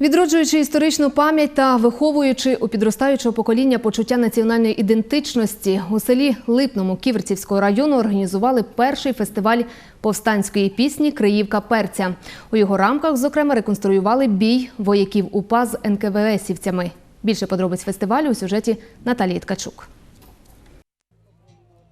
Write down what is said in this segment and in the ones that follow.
Відроджуючи історичну пам'ять та виховуючи у підростаючого покоління почуття національної ідентичності, у селі Липному Ківерцівського району організували перший фестиваль повстанської пісні Криївка перця. У його рамках, зокрема, реконструювали бій вояків УПА з НКВСівцями. Більше подробиць фестивалю у сюжеті Наталії Ткачук.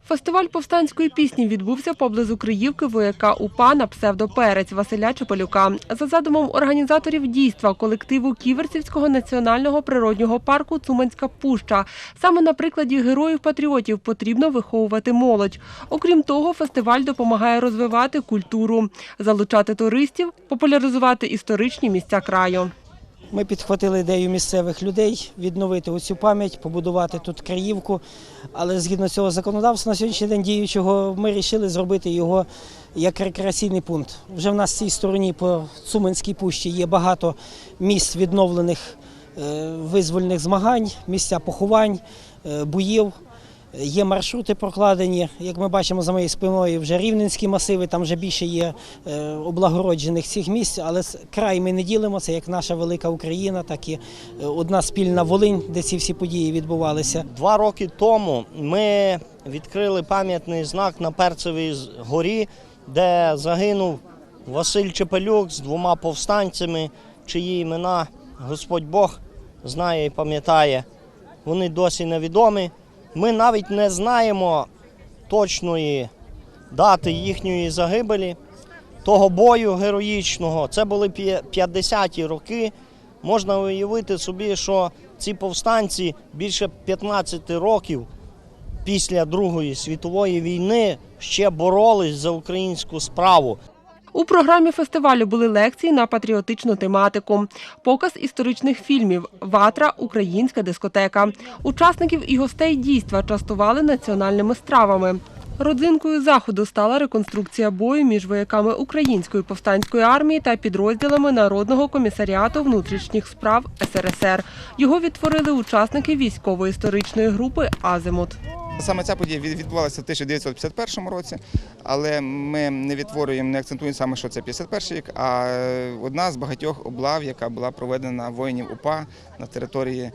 Фестиваль повстанської пісні відбувся поблизу Криївки вояка УПА на псевдоперець Василя Чепелюка. За задумом організаторів дійства колективу Ківерцівського національного природнього парку Цуманська Пуща. Саме на прикладі героїв-патріотів потрібно виховувати молодь. Окрім того, фестиваль допомагає розвивати культуру, залучати туристів, популяризувати історичні місця краю. Ми підхватили ідею місцевих людей відновити оцю пам'ять, побудувати тут краївку. Але згідно цього законодавства на сьогоднішній день діючого, ми вирішили зробити його як рекреаційний пункт. Вже в нас в цій стороні по Цуменській пущі є багато місць відновлених е, визвольних змагань, місця поховань, е, боїв. Є маршрути прокладені, як ми бачимо за моєю спиною, вже рівненські масиви, там вже більше є е, облагороджених цих місць, але край ми не ділимо, це як наша велика Україна, так і е, одна спільна Волинь, де ці всі події відбувалися. Два роки тому ми відкрили пам'ятний знак на Перцевій горі, де загинув Василь Чепелюк з двома повстанцями, чиї імена Господь Бог знає і пам'ятає. Вони досі невідомі. Ми навіть не знаємо точної дати їхньої загибелі, того бою героїчного. Це були п'я- 50-ті роки. Можна уявити собі, що ці повстанці більше 15 років після Другої світової війни ще боролись за українську справу. У програмі фестивалю були лекції на патріотичну тематику, показ історичних фільмів, ватра, українська дискотека. Учасників і гостей дійства частували національними стравами. Родзинкою заходу стала реконструкція бою між вояками Української повстанської армії та підрозділами Народного комісаріату внутрішніх справ СРСР. Його відтворили учасники військово-історичної групи Азимут. Саме ця подія відбувалася в 1951 році, але ми не відтворюємо, не акцентуємо саме, що це 51 рік, а одна з багатьох облав, яка була проведена воїнів УПА на території, е,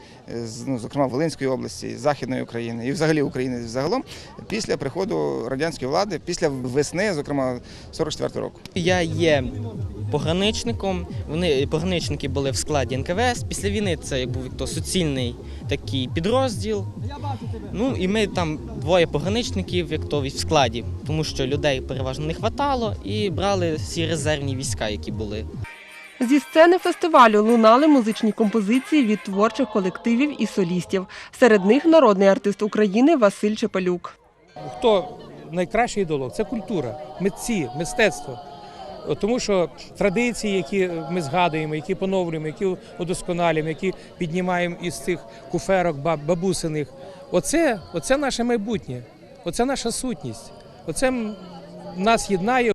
ну, зокрема Волинської області, Західної України і взагалі України загалом, після приходу радянської влади, після весни, зокрема 44 року. Я є пограничником. Вони пограничники були в складі НКВС. Після війни це як був то суцільний такий підрозділ. Ну і ми там двоє пограничників, як то в складі, тому що людей переважно не хватало, і брали всі резервні війська, які були. Зі сцени фестивалю лунали музичні композиції від творчих колективів і солістів. Серед них народний артист України Василь Чепелюк. хто найкращий ідолог? Це культура, митці, мистецтво. Тому що традиції, які ми згадуємо, які поновлюємо, які удосконалюємо, які піднімаємо із цих куферок баб- бабусиних, оце, оце наше майбутнє, оце наша сутність. Оце нас єднає.